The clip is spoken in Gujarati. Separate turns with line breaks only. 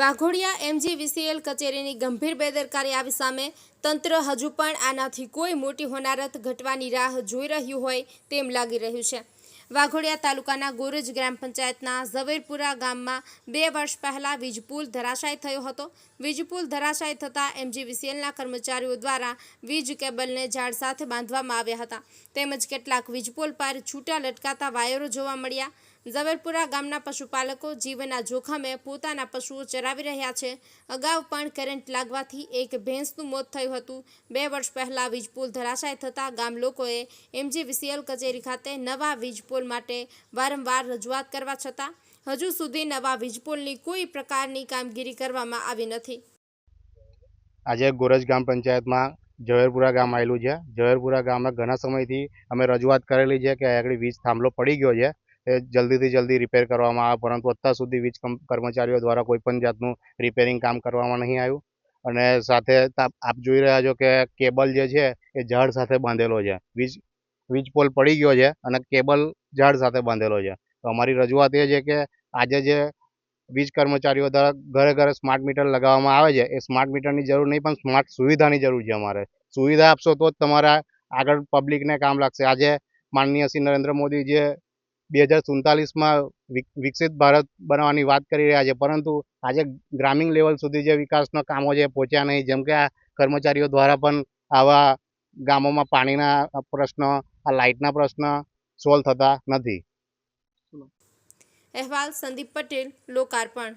વાઘોડિયા એમજીવીસીએલ કચેરીની ગંભીર બેદરકારી આવી સામે તંત્ર હજુ પણ આનાથી કોઈ મોટી હોનારત ઘટવાની રાહ જોઈ રહ્યું હોય તેમ લાગી રહ્યું છે. વાઘોડિયા તાલુકાના ગોરજ ગ્રામ પંચાયતના ઝવેરપુરા ગામમાં બે વર્ષ પહેલાં વીજપુલ ધરાશાય થયો હતો. વીજપુલ ધરાશાય થતાં એમજીવીસીએલના કર્મચારીઓ દ્વારા વીજ કેબલને ઝાડ સાથે બાંધવામાં આવ્યા હતા. તેમજ કેટલાક વીજપોલ પર છૂટા લટકાતા વાયરો જોવા મળ્યા. ઝવેરપુરા ગામના પશુપાલકો જીવના જોખમે પોતાના પશુઓ ચરાવી રહ્યા છે. અગાઉ પણ કરંટ લાગવાથી એક ભેંસનું મોત થયું હતું. બે વર્ષ પહેલાં વીજપોલ ધરાશાય થતાં ગામ લોકોએ એમજીવીસીએલ કચેરી ખાતે નવા વીજપોલ માટે વારંવાર રજૂઆત કરવા છતાં હજુ સુધી નવા વીજપોલની કોઈ પ્રકારની કામગીરી કરવામાં આવી નથી.
આજે ગોરજ ગ્રામ પંચાયતમાં ઝવેરપુરા ગામ આવેલું છે. ઝવેરપુરા ગામમાં ઘણા સમયથી અમે રજૂઆત કરેલી છે કે આગળ વીજ થાંભલો પડી ગયો છે. એ જલ્દીથી જલ્દી રિપેર કરવામાં આવે, પરંતુ અત્યાર સુધી વીજ કર્મચારીઓ દ્વારા કોઈ પણ જાતનું રિપેરિંગ કામ કરવામાં નહીં આવ્યું. અને સાથે આપ જોઈ રહ્યા છો કે કેબલ જે છે, એ ઝાડ સાથે બાંધેલો છે. વીજ વીજ પોલ પડી ગયો છે અને કેબલ ઝાડ સાથે બાંધેલો છે. તો અમારી રજૂઆત એ છે કે આજે જે વીજ કર્મચારીઓ દ્વારા ઘરે ઘરે સ્માર્ટ મીટર લગાવવામાં આવે છે, એ સ્માર્ટ મીટરની જરૂર નહીં, પણ સ્માર્ટ સુવિધાની જરૂર છે અમારે. સુવિધા આપશો તો જ તમારા આગળ પબ્લિકને કામ લાગશે. આજે માનનીય શ્રી નરેન્દ્ર મોદી જે બે હજાર સુડતાલીસમાં વિકસિત ભારત બનાવવાની વાત કરી રહ્યા છે. પરંતુ આજે ગ્રામીણ લેવલ સુધી જે વિકાસના કામો છે પહોંચ્યા નહીં. જેમ કે આ કર્મચારીઓ દ્વારા પણ આવા ગામોમાં પાણીના પ્રશ્ન, આ લાઇટના પ્રશ્ન સોલ્વ થતા નથી.
અહેવાલ સંદીપ પટેલ, લોકાર્પણ.